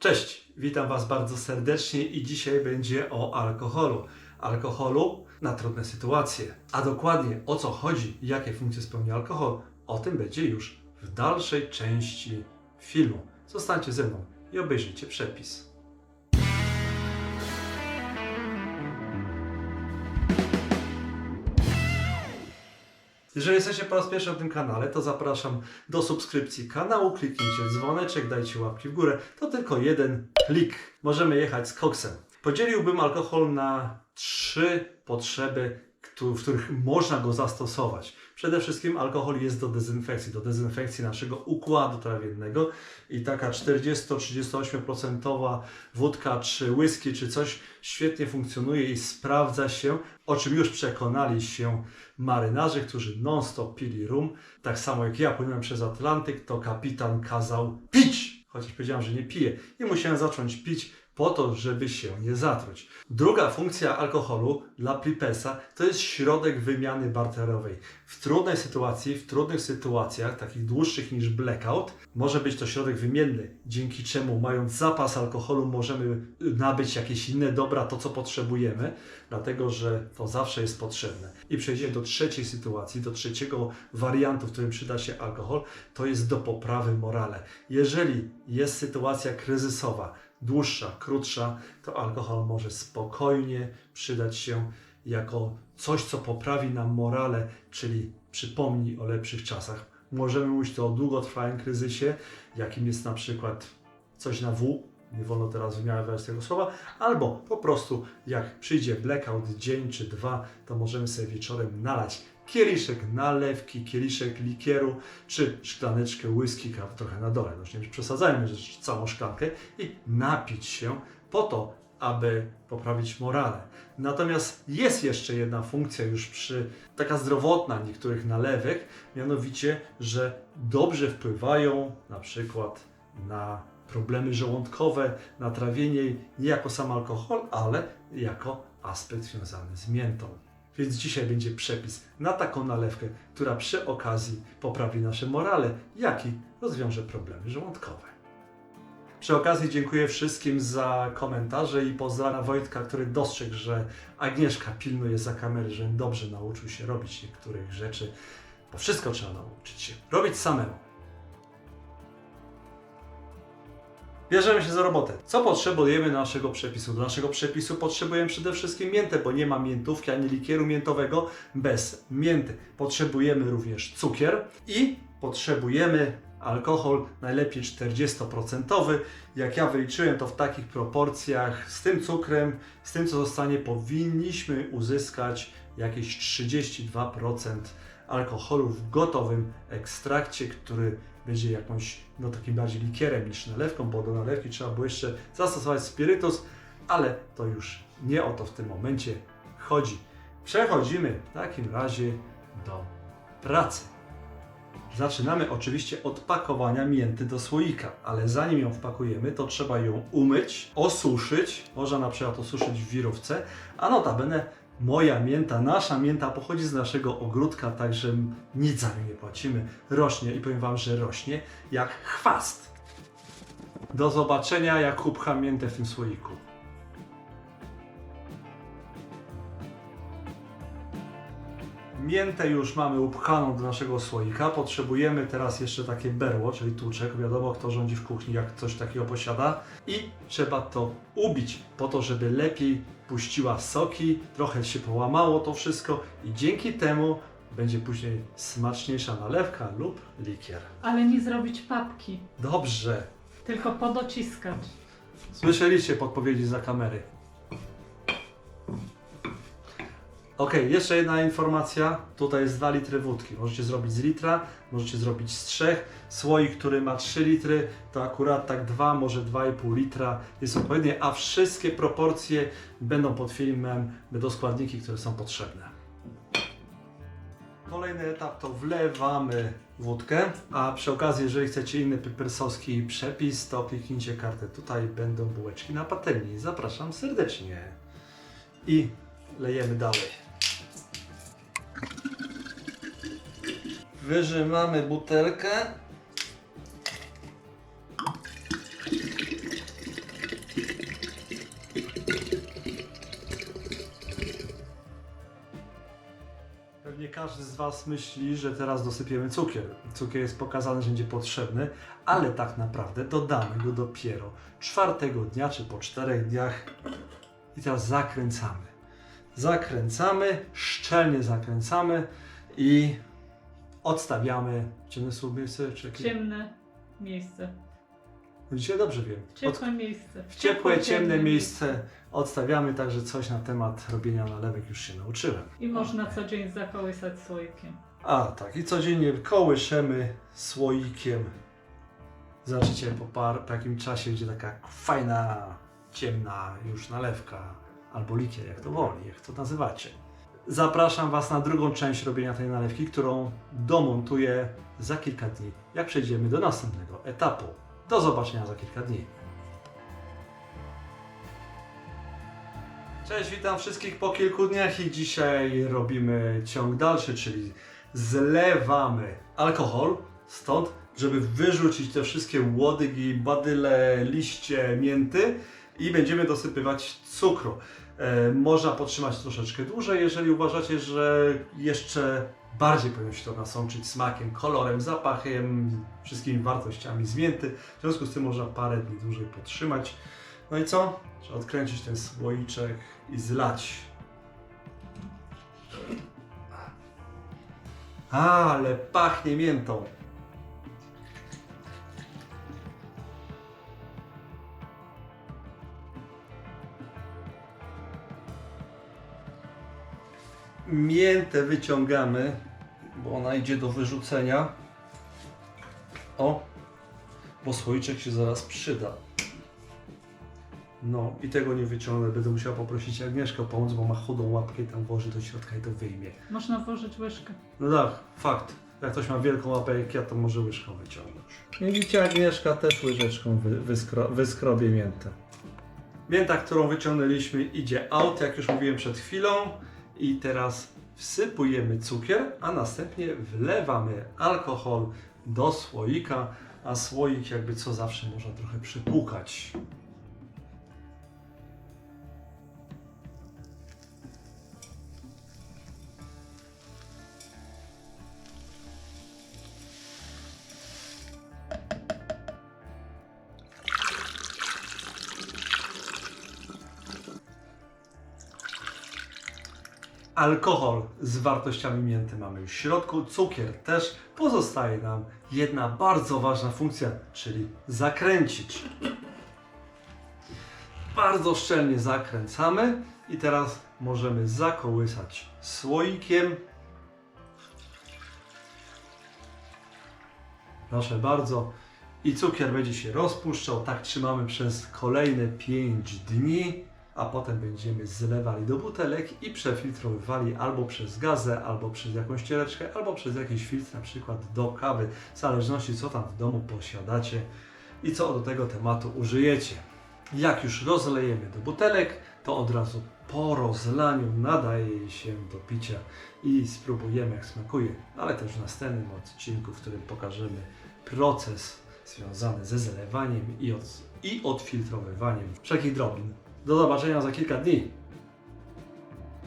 Cześć, witam Was bardzo serdecznie i dzisiaj będzie o alkoholu. Alkoholu na trudne sytuacje. A dokładnie o co chodzi, jakie funkcje spełnia alkohol, o tym będzie już w dalszej części filmu. Zostańcie ze mną i obejrzyjcie przepis. Jeżeli jesteście po raz pierwszy na tym kanale, to zapraszam do subskrypcji kanału, kliknijcie dzwoneczek, dajcie łapki w górę. To tylko jeden klik. Możemy jechać z koksem. Podzieliłbym alkohol na trzy potrzeby, w których można go zastosować. Przede wszystkim alkohol jest do dezynfekcji, do dezynfekcji naszego układu trawiennego i taka 40-38% wódka, czy whisky, czy coś świetnie funkcjonuje i sprawdza się, o czym już przekonali się marynarze, którzy non-stop pili rum. Tak samo jak ja płynąłem przez Atlantyk, to kapitan kazał pić, chociaż powiedziałem, że nie piję i musiałem zacząć pić po to, żeby się nie zatruć. Druga funkcja alkoholu dla Pripesa to jest środek wymiany barterowej. W trudnej sytuacji, w trudnych sytuacjach, takich dłuższych niż blackout, może być to środek wymienny, dzięki czemu mając zapas alkoholu możemy nabyć jakieś inne dobra, to co potrzebujemy, dlatego że to zawsze jest potrzebne. I przejdziemy do trzeciej sytuacji, do trzeciego wariantu, w którym przyda się alkohol, to jest do poprawy morale. Jeżeli jest sytuacja kryzysowa, dłuższa, krótsza, to alkohol może spokojnie przydać się jako coś, co poprawi nam morale, czyli przypomni o lepszych czasach. Możemy mówić to o długotrwałym kryzysie, jakim jest na przykład coś na W, nie wolno teraz wymiarować tego słowa, albo po prostu jak przyjdzie blackout dzień czy dwa, to możemy sobie wieczorem nalać kieliszek nalewki, kieliszek likieru, czy szklaneczkę whisky, kaw trochę na dole, no nie przesadzajmy, że całą szklankę i napić się po to, aby poprawić morale. Natomiast jest jeszcze jedna funkcja już przy, taka zdrowotna niektórych nalewek, mianowicie, że dobrze wpływają na przykład na problemy żołądkowe, na trawienie nie jako sam alkohol, ale jako aspekt związany z miętą. Więc dzisiaj będzie przepis na taką nalewkę, która przy okazji poprawi nasze morale, jak i rozwiąże problemy żołądkowe. Przy okazji dziękuję wszystkim za komentarze i pozdrawiam Wojtka, który dostrzegł, że Agnieszka pilnuje za kamery, że dobrze nauczył się robić niektórych rzeczy, bo wszystko trzeba nauczyć się robić samemu. Bierzemy się za robotę. Co potrzebujemy do naszego przepisu? Do naszego przepisu potrzebujemy przede wszystkim miętę, bo nie ma miętówki ani likieru miętowego bez mięty. Potrzebujemy również cukier i potrzebujemy alkohol, najlepiej 40%. Jak ja wyliczyłem to w takich proporcjach z tym cukrem, z tym co zostanie, powinniśmy uzyskać jakieś 32% alkoholu w gotowym ekstrakcie, który będzie jakąś, no takim bardziej likierem niż nalewką, bo do nalewki trzeba było jeszcze zastosować spirytus, ale to już nie o to w tym momencie chodzi. Przechodzimy w takim razie do pracy. Zaczynamy oczywiście od pakowania mięty do słoika, ale zanim ją wpakujemy, to trzeba ją umyć, osuszyć. Można na przykład osuszyć w wirówce, a notabene moja mięta, nasza mięta pochodzi z naszego ogródka, także nic za nią nie płacimy. Rośnie i powiem Wam, że rośnie jak chwast. Do zobaczenia, jak upcham miętę w tym słoiku. Miętę już mamy upchaną do naszego słoika. Potrzebujemy teraz jeszcze takie berło, czyli tłuczek. Wiadomo, kto rządzi w kuchni, jak coś takiego posiada. I trzeba to ubić po to, żeby lepiej puściła soki, trochę się połamało to wszystko i dzięki temu będzie później smaczniejsza nalewka lub likier. Ale nie zrobić papki, Dobrze. tylko podociskać. Słyszeliście podpowiedzi za kamery. Ok, jeszcze jedna informacja. Tutaj jest 2 litry wódki. Możecie zrobić z litra, możecie zrobić z 3. Słoik, który ma 3 litry, to akurat tak 2, może 2,5 litra jest odpowiednie, a wszystkie proporcje będą pod filmem, będą składniki, które są potrzebne. Kolejny etap to wlewamy wódkę, a przy okazji, jeżeli chcecie inny pipersowski przepis, to kliknijcie kartę. Tutaj będą bułeczki na patelni. Zapraszam serdecznie. I lejemy dalej. Wyżymamy butelkę. Pewnie każdy z Was myśli, że teraz dosypiemy cukier. Cukier jest pokazany, że będzie potrzebny, ale tak naprawdę dodamy go dopiero czwartego dnia czy po czterech dniach. I teraz zakręcamy. Zakręcamy, szczelnie zakręcamy i odstawiamy. Ciemne? Czy jakieś? Ciemne miejsce. Dzisiaj dobrze wiem. Od, Ciepłe miejsce. w ciepłe, ciemne miejsce odstawiamy, także coś na temat robienia nalewek już się nauczyłem. I można co dzień zakołysać słoikiem. A tak, i codziennie kołyszemy słoikiem. Zobaczycie po, par, po jakim czasie, gdzie taka fajna, ciemna już nalewka, albo likier, jak to woli, jak to nazywacie. Zapraszam Was na drugą część robienia tej nalewki, którą domontuję za kilka dni, jak przejdziemy do następnego etapu. Do zobaczenia za kilka dni. Cześć, witam wszystkich po kilku dniach i dzisiaj robimy ciąg dalszy, czyli zlewamy alkohol stąd, żeby wyrzucić te wszystkie łodygi, badyle, liście, mięty i będziemy dosypywać cukru. E, można potrzymać troszeczkę dłużej, jeżeli uważacie, że jeszcze bardziej powinno się to nasączyć smakiem, kolorem, zapachem, wszystkimi wartościami z mięty. W związku z tym można parę dni dłużej podtrzymać. No i co? Trzeba odkręcić ten słoiczek i zlać. Ale pachnie miętą. Miętę wyciągamy, bo ona idzie do wyrzucenia. O, bo słoiczek się zaraz przyda. No i tego nie wyciągnę, będę musiał poprosić Agnieszkę o pomoc, bo ma chudą łapkę i tam włoży do środka i to wyjmie. Można włożyć łyżkę. No tak, fakt. Jak ktoś ma wielką łapę jak ja, to może łyżką wyciągnąć. Widzicie, Agnieszka też łyżeczką wy, wyskro, wyskrobie miętę. Mięta, którą wyciągnęliśmy idzie out, jak już mówiłem przed chwilą. I teraz wsypujemy cukier, a następnie wlewamy alkohol do słoika, a słoik jakby co zawsze można trochę przypłukać. Alkohol z wartościami mięty mamy już w środku, cukier też. Pozostaje nam jedna bardzo ważna funkcja, czyli zakręcić. Bardzo szczelnie zakręcamy i teraz możemy zakołysać słoikiem. Proszę bardzo. I cukier będzie się rozpuszczał. Tak trzymamy przez kolejne 5 dni, a potem będziemy zlewali do butelek i przefiltrowywali albo przez gazę, albo przez jakąś ściereczkę, albo przez jakiś filtr, na przykład do kawy, w zależności co tam w domu posiadacie i co do tego tematu użyjecie. Jak już rozlejemy do butelek, to od razu po rozlaniu nadaje się do picia i spróbujemy jak smakuje, ale też w następnym odcinku, w którym pokażemy proces związany ze zlewaniem i, od, i odfiltrowywaniem wszelkich drobin. Do zobaczenia za kilka dni.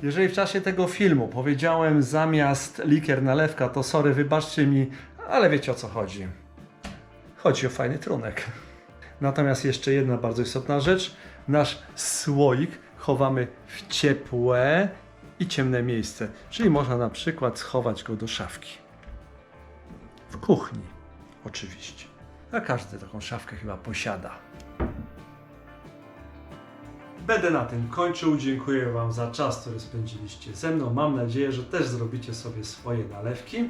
Jeżeli w czasie tego filmu powiedziałem zamiast likier nalewka, to sorry, wybaczcie mi, ale wiecie o co chodzi. Chodzi o fajny trunek. Natomiast jeszcze jedna bardzo istotna rzecz. Nasz słoik chowamy w ciepłe i ciemne miejsce. Czyli można na przykład schować go do szafki. W kuchni, oczywiście. A każdy taką szafkę chyba posiada. Będę na tym kończył. Dziękuję Wam za czas, który spędziliście ze mną. Mam nadzieję, że też zrobicie sobie swoje nalewki.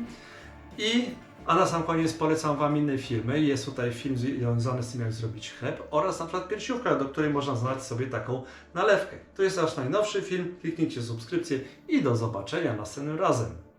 I a na sam koniec polecam Wam inne filmy. Jest tutaj film związany z tym, jak zrobić chleb oraz na przykład piersiówka, do której można znaleźć sobie taką nalewkę. To jest nasz najnowszy film. Kliknijcie subskrypcję i do zobaczenia następnym razem.